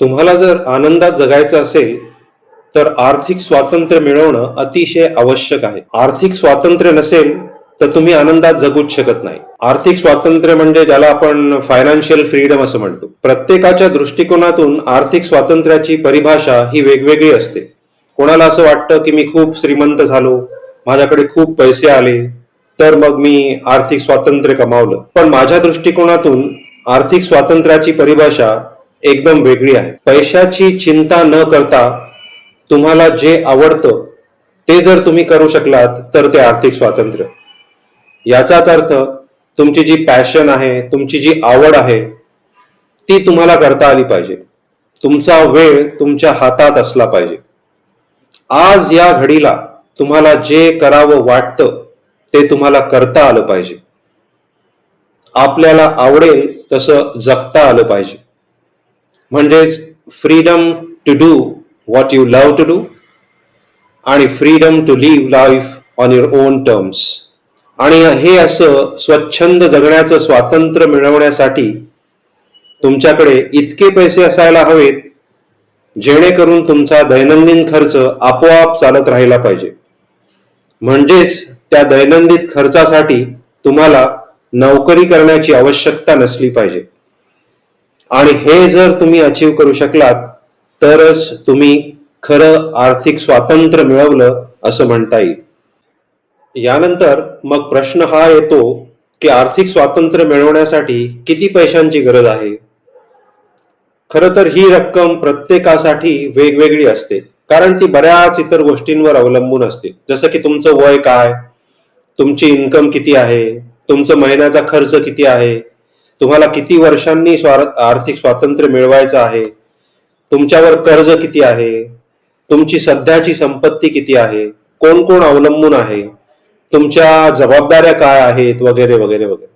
तुम्हाला जर आनंदात जगायचं असेल तर आर्थिक स्वातंत्र्य मिळवणं अतिशय आवश्यक आहे. आर्थिक स्वातंत्र्य नसेल तर तुम्ही आनंदात जगूच शकत नाही. आर्थिक स्वातंत्र्य म्हणजे ज्याला आपण फायनान्शियल फ्रीडम असं म्हणतो. प्रत्येकाच्या दृष्टिकोनातून आर्थिक स्वातंत्र्याची परिभाषा ही वेगवेगळी असते. कोणाला असं वाटतं की मी खूप श्रीमंत झालो माझ्याकडे खूप पैसे आले तर मग मी आर्थिक स्वातंत्र्य कमावलं. पण माझ्या दृष्टिकोनातून आर्थिक स्वातंत्र्याची परिभाषा एकदम वेगळी आहे. पैशाची चिंता न करता तुम्हाला जे आवडतं ते जर तुम्ही करू शकलात तर ते आर्थिक स्वातंत्र्य. याचाच अर्थ तुमची जी पॅशन आहे तुमची जी आवड आहे ती तुम्हाला करता आली पाहिजे. तुमचा वेळ तुमच्या हातात असला पाहिजे. आज या घडीला तुम्हाला जे करावं वाटतं ते तुम्हाला करता आलं पाहिजे. आपल्याला आवडेल तसं जगता आलं पाहिजे. म्हणजेच freedom to do what you love to do आणि freedom to live life on your own terms आणि हे असं स्वच्छंद जगण्याचं स्वातंत्र्य मिळवण्यासाठी तुमच्याकडे इतके पैसे असायला हवेत जेणेकरून तुमचा दैनंदिन खर्च आपोआप चालत राहिला पाहिजे. म्हणजेच त्या दैनंदिन खर्चासाठी तुम्हाला नोकरी करण्याची आवश्यकता नसली पाहिजे. आणि हे जर तुम्ही अचीव करू शकलात तरच तुम्ही खरं आर्थिक स्वातंत्र्य मिळवलं असं म्हणता येईल. यानंतर मग प्रश्न हा येतो की आर्थिक स्वातंत्र्य मिळवण्यासाठी किती पैशांची गरज आहे? खरं तर ही रक्कम प्रत्येकासाठी वेगवेगळी असते कारण ती बऱ्याच इतर गोष्टींवर अवलंबून असते. जसं की तुमचं वय काय? तुमची इन्कम किती आहे? तुमचं महिन्याचा खर्च किती आहे? तुम्हाला किती वर्षांनी स्वार आर्थिक स्वातंत्र्य मिळवायचं आहे? तुमच्यावर कर्ज किती आहे? तुमची सध्याची संपत्ती किती आहे? कोण कोण अवलंबून आहे? तुमच्या जबाबदाऱ्या काय आहेत? वगैरे वगैरे वगैरे.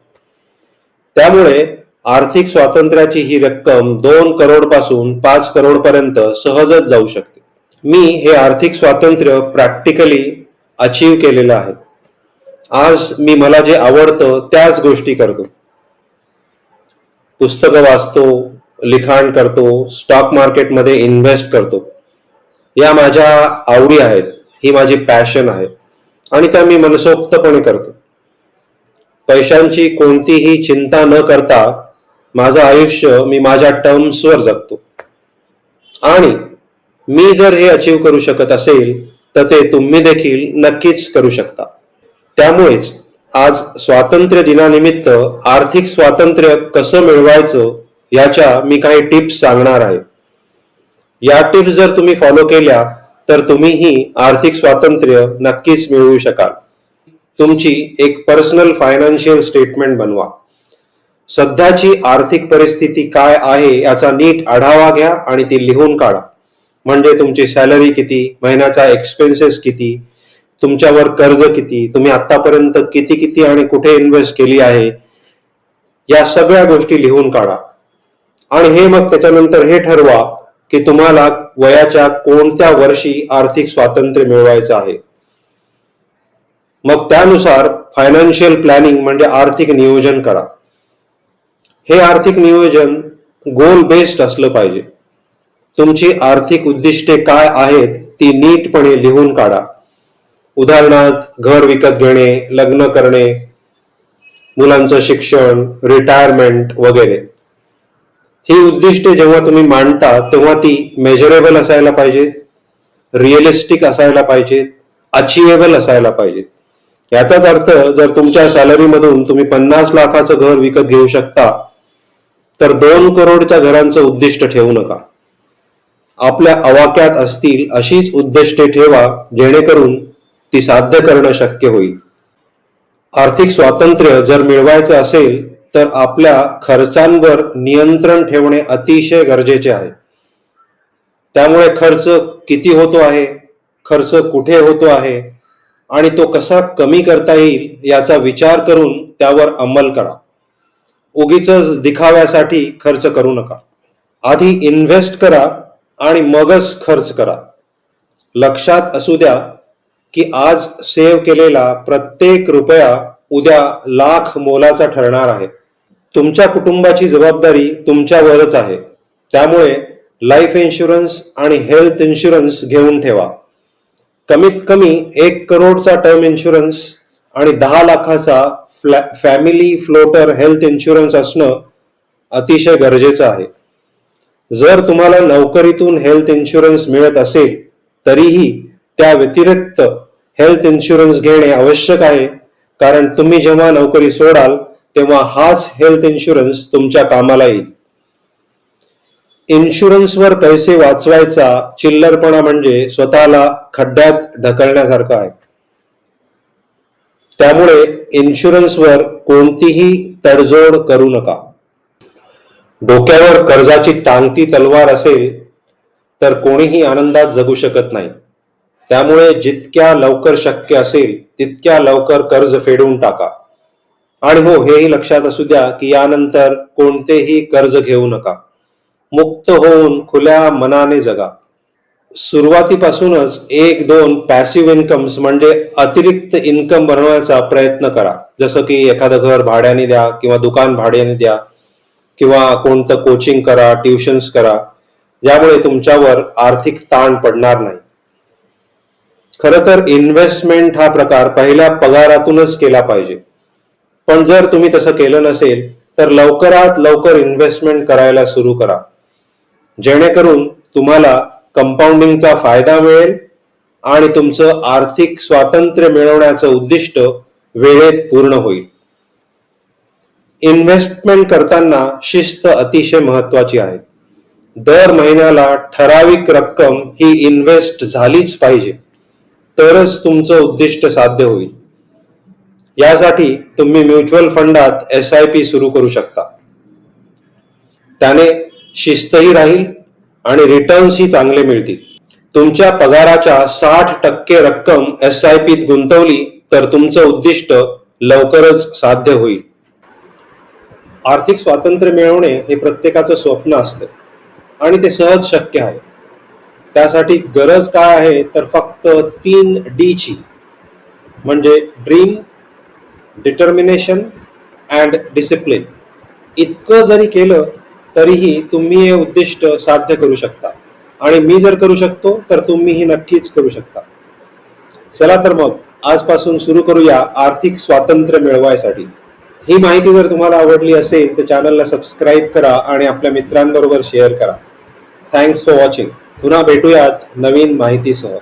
त्यामुळे आर्थिक स्वातंत्र्याची ही रक्कम दोन करोडपासून पाच करोड पर्यंत सहजच जाऊ शकते. मी हे आर्थिक स्वातंत्र्य प्रॅक्टिकली अचीव केलेलं आहे. आज मी मला जे आवडतं त्याच गोष्टी करतो. पुस्तकं वाचतो लिखाण करतो स्टॉक मार्केटमध्ये इन्व्हेस्ट करतो. या माझ्या आवडी आहेत ही माझी पॅशन आहे आणि त्या मी मनसोक्तपणे करतो. पैशांची कोणतीही चिंता न करता माझं आयुष्य मी माझ्या टर्म्सवर जगतो. आणि मी जर हे अचीव करू शकत असेल तर ते तुम्ही देखील नक्कीच करू शकता. त्यामुळेच आज स्वातंत्र्य दिनानिमित्त आर्थिक स्वातंत्र्य कसं मिळवायचं याच्या मी काही टिप्स सांगणार आहे. या टिप्स जर तुम्ही फॉलो केल्या तर तुम्हीही आर्थिक स्वातंत्र्य नक्कीच मिळवू शकाल. तुमची एक पर्सनल फायनान्शियल स्टेटमेंट बनवा. सध्याची आर्थिक परिस्थिती काय आहे याचा नीट आढावा घ्या आणि ती लिहून काढा. म्हणजे तुमची सॅलरी किती महिन्याचा एक्सपेन्सेस किती तुमच्यावर कर्ज किती तुम्ही आतापर्यंत किती किती आणि कुठे इन्व्हेस्ट केली आहे या सगळ्या गोष्टी लिहून काढा. आणि हे मग त्याच्यानंतर हे ठरवा की तुम्हाला वयाच्या कोणत्या वर्षी आर्थिक स्वातंत्र्य मिळवायचं आहे. मग त्यानुसार फायनान्शियल प्लॅनिंग म्हणजे आर्थिक नियोजन करा. हे आर्थिक नियोजन गोल बेस्ड असलं पाहिजे. तुमची आर्थिक उद्दिष्टे काय आहेत ती नीटपणे लिहून काढा. उदाहरणार्थ घर विकत घेणे लग्न करणे मुलांचं शिक्षण रिटायरमेंट वगैरे. ही उद्दिष्टे जेव्हा तुम्ही मांडता तेव्हा ती मेजरेबल असायला पाहिजेत रिअलिस्टिक असायला पाहिजेत अचिवेबल असायला पाहिजेत. याचाच अर्थ जर तुमच्या सॅलरीमधून तुम्ही पन्नास लाखाचं घर विकत घेऊ शकता तर दोन करोडच्या घरांचं उद्दिष्ट ठेवू नका. आपल्या अवाक्यात असतील अशीच उद्दिष्टे ठेवा जेणेकरून ती साध्य करणं शक्य होईल. आर्थिक स्वातंत्र्य जर मिळवायचं असेल तर आपल्या खर्चांवर नियंत्रण ठेवणे अतिशय गरजेचे आहे. त्यामुळे खर्च किती होतो आहे खर्च कुठे होतो आहे आणि तो कसा कमी करता येईल याचा विचार करून त्यावर अंमल करा. उगीच दिखाव्यासाठी खर्च करू नका. आधी इन्व्हेस्ट करा आणि मगच खर्च करा. लक्षात असू द्या की आज सेव्ह केलेला प्रत्येक रुपया उद्या लाख मोलाचा ठरणार आहे. तुमच्या कुटुंबाची जबाबदारी तुमच्यावरच आहे. त्यामुळे लाईफ इन्शुरन्स आणि हेल्थ इन्शुरन्स घेऊन ठेवा. कमीत कमी एक करोडचा टर्म इन्शुरन्स आणि दहा लाखाचा फ्लॅ फॅमिली फ्लोटर हेल्थ इन्शुरन्स असणं अतिशय गरजेचं आहे. जर तुम्हाला नोकरीतून हेल्थ इन्शुरन्स मिळत असेल तरीही त्या व्यतिरिक्त हेल्थ इन्शुरन्स घेणे आवश्यक आहे. कारण तुम्ही जेव्हा नोकरी सोडाल तेव्हा हाच हेल्थ इन्शुरन्स तुमच्या कामाला येईल. इन्शुरन्सवर पैसे वाचवायचा चिल्लरपणा म्हणजे स्वतःला खड्ड्यात ढकलण्यासारखा आहे. त्यामुळे इन्शुरन्सवर कोणतीही तडजोड करू नका. डोक्यावर कर्जाची टांगती तलवार असेल तर कोणीही आनंदात जगू शकत नाही. त्यामुळे जितक्या लवकर शक्य असेल तितक्या लवकर कर्ज फेडून टाका. आणि हो हेही लक्षात असू द्या की यानंतर कोणतेही कर्ज घेऊ नका. मुक्त होऊन खुल्या मनाने जगा. सुरुवातीपासूनच एक दोन पॅसिव्ह इन्कम्स म्हणजे अतिरिक्त इन्कम बनवण्याचा प्रयत्न करा. जसं की एखादं घर भाड्याने द्या किंवा दुकान भाड्याने द्या किंवा कोणतं कोचिंग करा ट्युशन्स करा. ज्यामुळे तुमच्यावर आर्थिक ताण पडणार नाही. खरं तर इन्व्हेस्टमेंट हा प्रकार पहिल्या पगारातूनच केला पाहिजे. पण जर तुम्ही तसं केलं नसेल तर लवकरात लवकर इन्व्हेस्टमेंट करायला सुरू करा. जेणेकरून तुम्हाला कंपाऊंडिंगचा फायदा मिळेल आणि तुमचं आर्थिक स्वातंत्र्य मिळवण्याचं उद्दिष्ट वेळेत पूर्ण होईल. इन्व्हेस्टमेंट करताना शिस्त अतिशय महत्वाची आहे. दर महिन्याला ठराविक रक्कम ही इन्व्हेस्ट झालीच पाहिजे. तरच तुमचं उद्दिष्ट साध्य होईल. यासाठी तुम्ही म्युच्युअल फंडात एस आय पी सुरू करू शकता. त्याने शिस्तही राहील आणि रिटर्न्सही चांगले मिळतील. तुमच्या पगाराच्या साठ टक्के रक्कम एस आय पीत गुंतवली तर तुमचं उद्दिष्ट लवकरच साध्य होईल. आर्थिक स्वातंत्र्य मिळवणे हे प्रत्येकाचं स्वप्न असतं आणि ते सहज शक्य आहे. त्यासाठी गरज काय आहे तर फक्त तीन डीची म्हणजे ड्रीम डिटर्मिनेशन अँड डिसिप्लिन इतकं जरी केलं तरीही तुम्ही हे उद्दिष्ट साध्य करू शकता. आणि मी जर करू शकतो तर तुम्हीही नक्कीच करू शकता. चला तर मग आजपासून सुरू करूया आर्थिक स्वातंत्र्य मिळवायसाठी. ही माहिती जर तुम्हाला आवडली असेल तर चॅनलला सबस्क्राईब करा आणि आपल्या मित्रांबरोबर शेअर करा. थँक्स फॉर वॉचिंग पुन्हा भेटूयात नवीन माहितीसह.